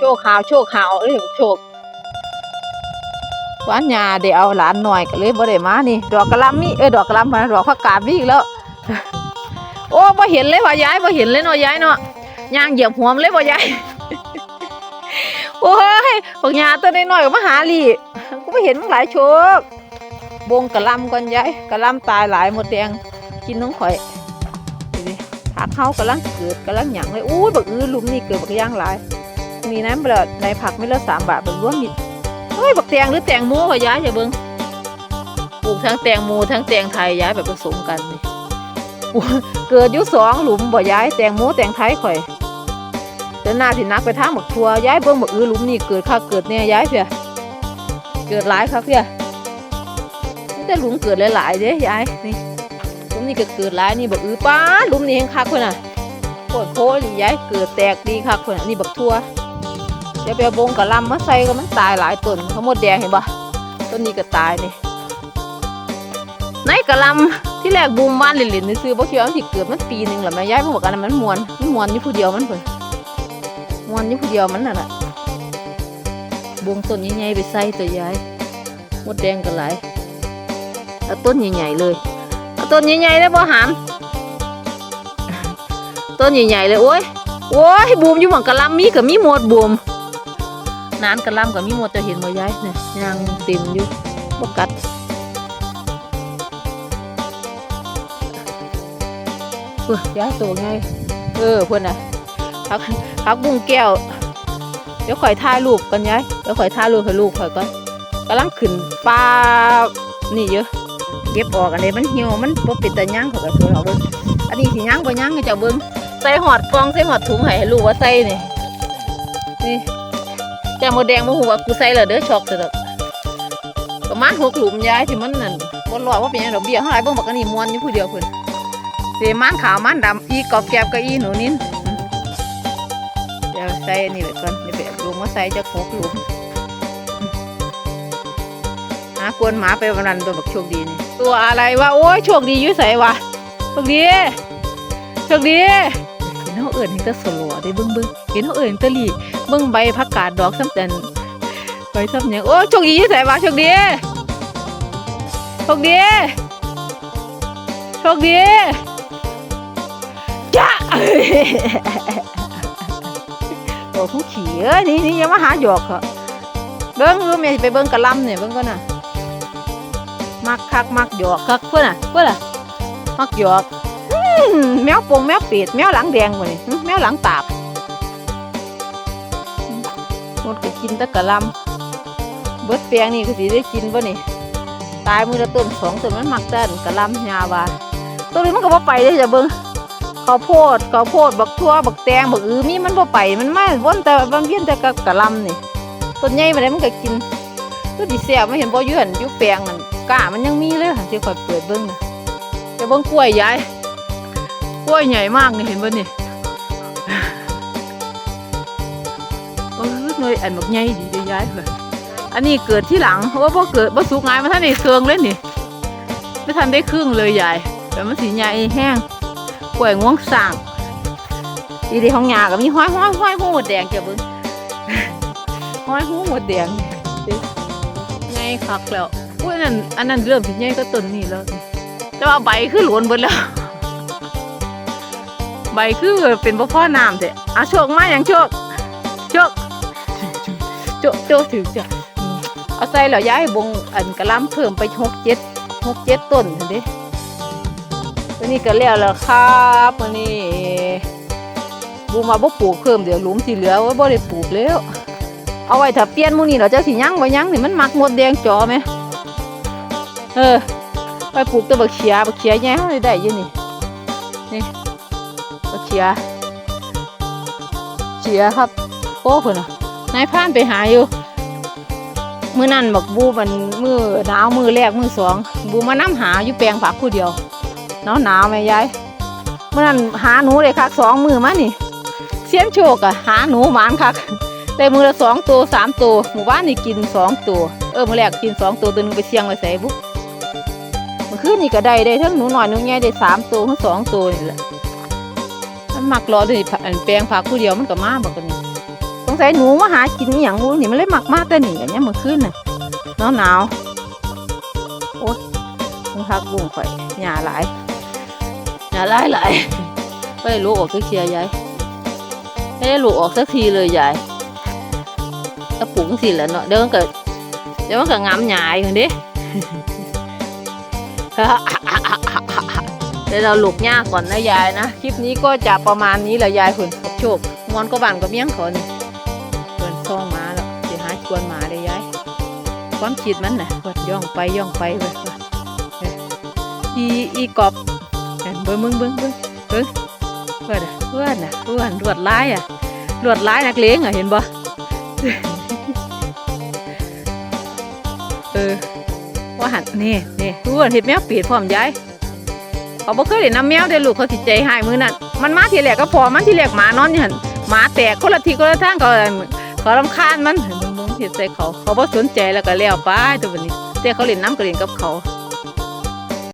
โชคขาวโชคขาวเอ้ยโชควานยาเดี๋ยวเอาหลานหน่อยก็เลยบ่ได้มานี่ ดอกกระลำมีเอ้ยดอกกระลำมาดอกผักกาดมีอีกแล้ว โอ้บ่เห็นเลยว่ายายบ่เห็นเลยเนาะยายเนาะย่างเหยียบหัวมนเลยบ่ยายโอ้ยพวกยาตัวน้อยๆก็มาหาลีกูไม่เห็นมึงหลายโชคบงกระลำก่อนยายกระลำตายหลายหมดแดงกินน้องข่อยดูดิผักเขากำลังเกิดกำลังหยังเลยอู้บักอื้อลุมนี่เกิดบักย่างหลาย มีน้ำเปล่าในผักไม่ละสามบาทบักร่วมมิดเฮ้ยบักแตงหรือแตงโมวะยายอย่าเบิ่งปลูกทั้งแตงโมทั้งแตงไทยย้ายแบบผสมกันนี่เกิดยู่สองหลุมบ่ย้ายแตงโมแตงไทยข่อยเดินหน้าสินักไปทางบักทัวย้ายเบิ่งบักอื้อหลุมนี่เกิดค่าเกิดเนี่ยย้ายเพียเกิดหลายครับเพียนี่แต่หลุมเกิดหลายๆเด้ย้ายนี่หลุมนี่ก็เกิดหลายนี่บักอื้อป้าหลุมนี่แห่งคักเพิ่นน่ะโคตรโพนี่ย้ายเกิดแตกดีค่ะคนน่ะนี่บักทัว ดี๋ยวไปบงกะลำมาใส่ก็มันตายหลายต้นทั้งหมดแดงเห็นปะต้นนี้ก็ตายนี่ในกะลำที่แรกบูมบ้านเหลินๆนี่ซื้อบ่คิดว่ามันสิเกิดมันปีหนึ่งหรอแม่ย้ายมาบอกกันมันมวนมันมวนอยู่ผู้เดียวมันเพิ่นมวนอยู่ผู้เดียวมันน่ะล่ะบงต้นใหญ่ๆไปใส่ตัวย้ายหมดแดงก็หลายเอาต้นใหญ่ๆเลยเอาต้นใหญ่ๆได้บ่หามต้นใหญ่ๆเลยโอ้ยโอ้ยบูมอยู่หม่องกะลำมีกับมีหมดบูม นานกระลำกับมีหมดจะเห็นบ่ยายเนี่ยยางเต็มอยู่บกัดเออย้ายตัวไงเออเพื่อนน่ะพักพักบุ้งแก้ว เดี๋ยวข่อยถ่ายรูปกันย้ายเดี๋ยวข่อยถ่ายรูปให้ลูกข่อยก่อนกำลังขึ้นปลานี่เยอะเก็บออกอันนี้มันเหี่ยวมันบ่เป็นตะย่างเขาก็สวยเอาเบิ่งอันนี้สิย่างบ่ย่างให้เจ้าเบิ่งใส่หอดกองใส่หอดถุงให้ลูกว่าใส่นี่นี่ แจงโมแดงมาหัวกูใส่แล้วเด้อช็อกเด้อประมาณหกหลุมย้ายที่มันนั่นบนลอยว่าเป็นยังดอกเบี้ยเท่าไรเบิ่งบักอันนี้มวนอยู่ผู้เดียวเพิ่นเสียมันขาวมันดำอีกอบแกบกับอีหนูนินเดี๋ยวใส่อันนี่ไปก่อนนี่ไปเอาลงมาใส่จะหกหลุมอืมหากวนหมาไปวันนั้นตัวบักโชคดีนี่ตัวอะไรวะโอ้ยโชคดีอยู่ใส่วะโชคดีโชคดี เห็นเขาเอิ่นเห็นแตะสลัวได้เบิ้งเบิ้งเห็นเขาเอิ่นแตะลีเบิ้งใบผักกาดดอกซ้ำแต่นใบซ้ำหยังโอ้โชคดีใส่ว่าโชคดีโชคดีโชคดีจ้าโอ้ผู้ขี่เอ้ยนี่นี่อยังมาหาหยอกเหรอเบิ้งรู้ไหมไปเบิ้งกะลำเนี่ยเบิ้งก็น่ะ มักคักมักหยอกคักเพื่อนน่ะเพื่อนน่ะ มักหยอก แมวปงแมวป็ดแมวหลังแดงวะนี่แมวหลังตาบหมดก็กินตะกะลำเบิดแปลงนี่ก็สิได้กินบ่นี่ตายมือละต้นสองต้นมันมักแต่นกะลำยาวาต้นนี้มันก็บ่ไปเลยจ้ะเบิ่งข้าวโพดข้าวโพดบักทั่วบักแตงบักอือมีมันบ่ไปมันมาวนแต่วนเวียนแต่กับกะลำนี่ต้นใหญ่มาได้มันก็กินก็สิแซ่บไม่เห็นบ่อยู่นอยู่แปลงนั่นก้ามันยังมีเลยที่ข่อยเปิดเบิ่งนะเบิ่งกล้วยยาย ล้วยใหญ่มากนี่เห็นป่นี่เออหน่วยอันบักใหญ่ดีได้ย้ายเลยอันนี้เกิดที่หลังเพราะว่าพอเกิดบ่สุกง่ายมาท่านได้เครื่องเลยนี่ไม่ทันได้ครึ่งเลยยายแต่มันสีใหญ่แห้งกล้วยงวงสร้างดีดีของยาก็มีห้อยห้อยห้อยหูหมดแดงเจ้าเบึงห้อยหูหมดแดงดิใหญ่คักแล้วอุ้ยอันนั้นอันนั้นเริ่มสิใหญ่ก็ต้นนี่แล้วนี่แต่ว่าใบคือหลวนเบิดแล้ว ใบคือเป็นบ่พ่อน้ำเด้อะโชคมาอย่างโชคโชคโจโจถือจ้ะเอาใส่แล้วย้ายบงอันกระลำเพิ่มไปหกเจ็ดหกเจ็ดต้นเห็นเด้ตัวนี้ก็แล้วแล้วครับวันนี้บูมาบ่ปลูกเพิ่มเดี๋ยวหลุมที่เหลือไว้บ่ได้ปลูกแล้ว เอาไว้ถ้าเปลี่ยนมูนี้เราจะสิยังบ่ยังนี่มันมักหมดแดงจอไหมเออไปปลูกตัวบักเขียบักเขียแย่เฮาได้ยู่นี่ก็เชียเชียครับโอ้คนน่ะนายพานไปหาอยู่มือนั่นบอกบูมันมือหนาวมือแรกมือสองบูมาน้ำหาอยู่แปลงผักผู้เดียวหนาวหนาวไหมยายเมื่อนั้นหาหนูเลยคักสองมือมานี่เสียนโชคอะหาหนูหมานคักแต่มือละสองตัวสามตัวหมู่บ้านนี่กินสองตัวเออมือแรกกินสองตัวตัวหนึงไปเชียงไว้ใส่บุ๊กมื่อคืนนี่ก็ได้ได้ทั้งหนูหน่อยหนูใหญ่ได้สามตัวทั้งสองตัวนี่แหละ มันมักรอด้วยอันแปลงผักผู้เดียวมันก็มาบอกกันนี่ฝงสัยหนูมาหากินอหย่างงูนี่มันเลยมักมากแต่นี่กันเนี่ยมมื่อคืนน่ะหนาวหนาวโอ๊ยมึงพักบุ้งข่อยหญ้าหลายหญ้าหลายหลายไม่ได้ลูกออกสักทียายไม่ได้ลูกออกสักทีเลยยายก็ปลูกสิแล้วเนาะเดี๋ยวมันก็เดี๋ยวมันก็งามหญ้าอีกคนดิ เดี๋ยวเราหลุกหญ้าก่อนนะยายนะ คลิปนี้ก็จะประมาณนี้แหละยายคุณขอบโชคงอนก็บานก็เมี่ยงขอนี่เปินซ่องมาแล้วเดี๋ยวหาชวนหมาเลยยายความคิดมันนะเปิดย่องไปย่องไปเว้ยอีอีกอบเบิ้งเบิ้งเบิ้งเบิ้งเบิ้งเพื่อนอะเพื่อนอะเพื่อนรวดร้ายอะรวดร้ายนักเลงอะเห็นบ่เออว่าหันนี่นี่เพื่อนเห็ดแมวปีดพร้อมยาย เขาบ่เคยเห็นน้ำแมวเด้อลูกเขาสิใจหายมือนั่นมันมาทีแรกก็พอมันทีแรกหมานอนอยู่หั่นหมาแตกคนละทีคนละทางเขาเขารำคาญมันมึงเห็นใจเขาเขาบ่สนใจแล้วก็แล้วไปตัวบัดนี้แต่เขาเล่นน้ำก็เล่นกับเขา